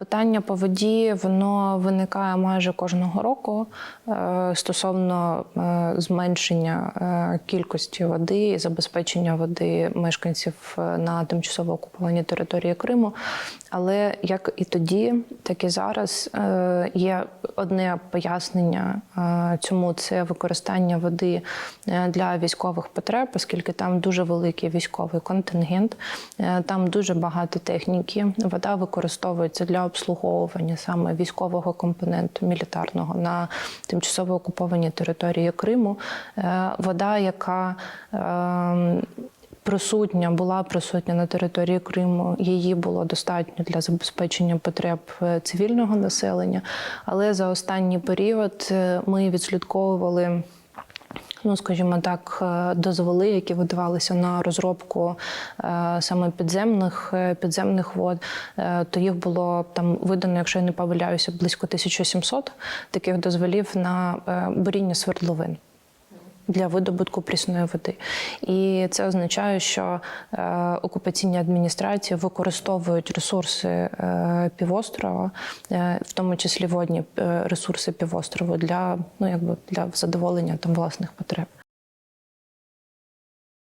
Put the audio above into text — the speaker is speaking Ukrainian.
Питання по воді воно виникає майже кожного року е, стосовно е, зменшення е, кількості води і забезпечення води мешканців на тимчасово окупованій території Криму. Але як і тоді, так і зараз є одне пояснення цьому це використання води для військових потреб, оскільки там дуже великий військовий контингент, там дуже багато техніки. Вода використовується для обслуговування саме військового компоненту мілітарного на тимчасово окупованій території Криму. Е, Вода, яка е, присутня, була присутня на території Криму. Її було достатньо для забезпечення потреб е, цивільного населення. Але за останній період е, ми відслідковували. Ну, скажімо так, е, дозволи, які видавалися на розробку е, саме підземних е, підземних вод, то їх було там видано, якщо я не помиляюся, близько 1700 таких дозволів на буріння свердловин для видобутку прісної води. І це означає, що е, окупаційні адміністрації використовують ресурси е, півострова, е, в тому числі водні ресурси півострову для, ну, якби, для задоволення там власних потреб.